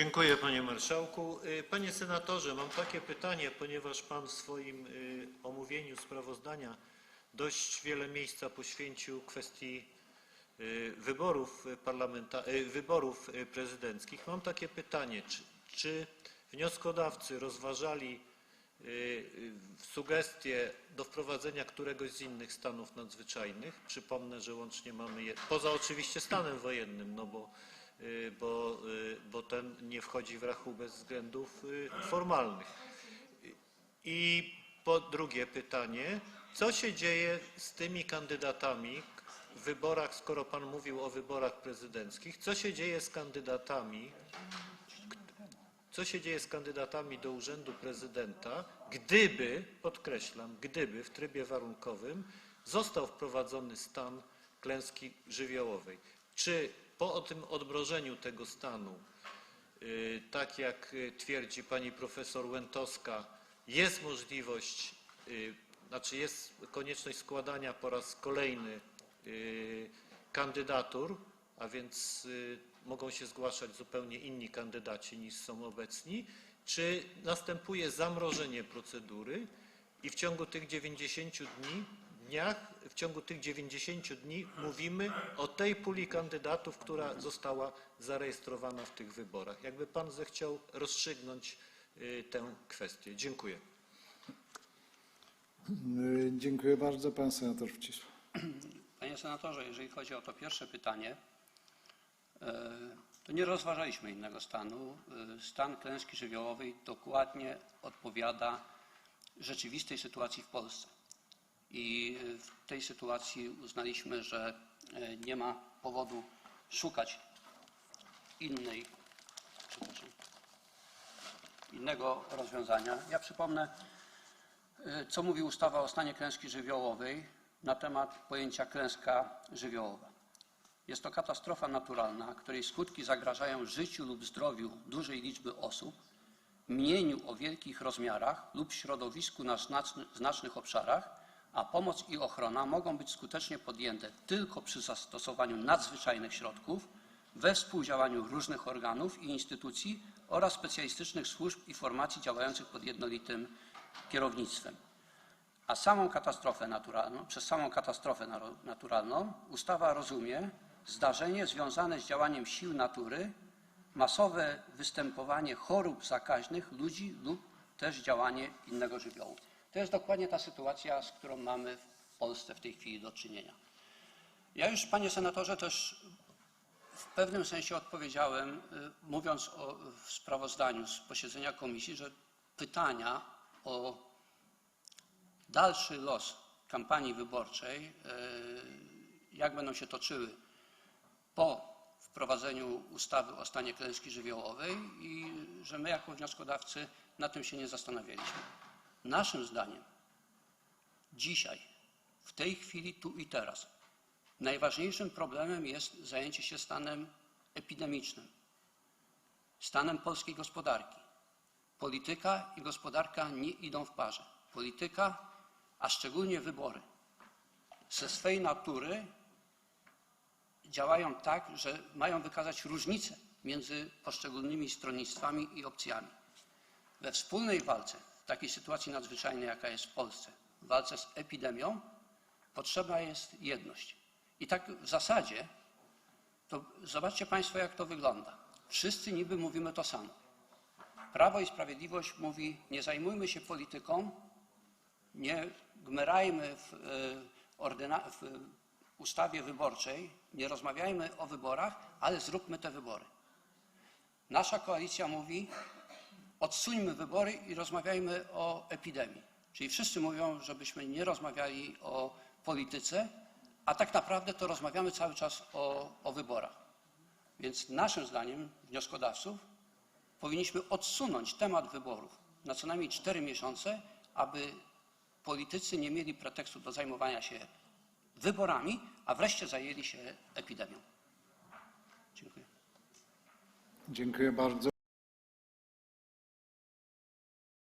Dziękuję panie marszałku. Y, Panie senatorze, mam takie pytanie, ponieważ pan w swoim y, omówieniu sprawozdania dość wiele miejsca poświęcił kwestii y, wyborów, parlamenta- wyborów prezydenckich. Mam takie pytanie, czy, czy wnioskodawcy rozważali sugestie do wprowadzenia któregoś z innych stanów nadzwyczajnych? Przypomnę, że łącznie mamy, je, poza oczywiście stanem wojennym, no bo bo, y, bo ten nie wchodzi w rachubę ze względów y, formalnych. I po drugie pytanie, co się dzieje z tymi kandydatami w wyborach, skoro pan mówił o wyborach prezydenckich, co się dzieje z kandydatami, co się dzieje z kandydatami do urzędu prezydenta, gdyby, podkreślam, gdyby w trybie warunkowym został wprowadzony stan klęski żywiołowej. Czy po tym odmrożeniu tego stanu, y, tak jak y, twierdzi pani profesor Łętowska, jest możliwość, y, znaczy jest konieczność składania po raz kolejny kandydatur, a więc mogą się zgłaszać zupełnie inni kandydaci niż są obecni, czy następuje zamrożenie procedury i w ciągu tych 90 dni, dniach, w ciągu tych 90 dni mówimy o tej puli kandydatów, która została zarejestrowana w tych wyborach. Jakby pan zechciał rozstrzygnąć y, tę kwestię. Dziękuję. Y, Dziękuję bardzo. Pan senator Wcisło. Panie senatorze, jeżeli chodzi o to pierwsze pytanie, e, to nie rozważaliśmy innego stanu. Stan klęski żywiołowej dokładnie odpowiada rzeczywistej sytuacji w Polsce. I w tej sytuacji uznaliśmy, że e, nie ma powodu szukać innej, innego rozwiązania. Ja przypomnę, e, co mówi ustawa o stanie klęski żywiołowej na temat pojęcia klęska żywiołowa. Jest to katastrofa naturalna, której skutki zagrażają życiu lub zdrowiu dużej liczby osób, mieniu o wielkich rozmiarach lub środowisku na znaczny- znacznych obszarach, a pomoc i ochrona mogą być skutecznie podjęte tylko przy zastosowaniu nadzwyczajnych środków, we współdziałaniu różnych organów i instytucji oraz specjalistycznych służb i formacji działających pod jednolitym kierownictwem. A samą katastrofę naturalną, przez samą katastrofę naturalną ustawa rozumie zdarzenie związane z działaniem sił natury, masowe występowanie chorób zakaźnych ludzi lub też działanie innego żywiołu. To jest dokładnie ta sytuacja, z którą mamy w Polsce w tej chwili do czynienia. Ja już, panie senatorze, też w pewnym sensie odpowiedziałem, y, mówiąc o, w sprawozdaniu z posiedzenia komisji, że pytania o dalszy los kampanii wyborczej, e, jak będą się toczyły po wprowadzeniu ustawy o stanie klęski żywiołowej i że my jako wnioskodawcy na tym się nie zastanawialiśmy. Naszym zdaniem dzisiaj, w tej chwili, tu i teraz, najważniejszym problemem jest zajęcie się stanem epidemicznym, stanem polskiej gospodarki. Polityka i gospodarka nie idą w parze. Polityka, a szczególnie wybory, ze swej natury działają tak, że mają wykazać różnice między poszczególnymi stronnictwami i opcjami. We wspólnej walce, w takiej sytuacji nadzwyczajnej, jaka jest w Polsce, w walce z epidemią, potrzebna jest jedność. I tak w zasadzie, to zobaczcie Państwo, jak to wygląda. Wszyscy niby mówimy to samo. Prawo i Sprawiedliwość mówi, nie zajmujmy się polityką, nie gmerajmy w, e, w ustawie wyborczej, nie rozmawiajmy o wyborach, ale zróbmy te wybory. Nasza koalicja mówi, odsuńmy wybory i rozmawiajmy o epidemii. Czyli wszyscy mówią, żebyśmy nie rozmawiali o polityce, a tak naprawdę to rozmawiamy cały czas o, o wyborach. Więc naszym zdaniem, wnioskodawców, powinniśmy odsunąć temat wyborów na co najmniej cztery miesiące, aby politycy nie mieli pretekstu do zajmowania się wyborami, a wreszcie zajęli się epidemią. Dziękuję. Dziękuję bardzo.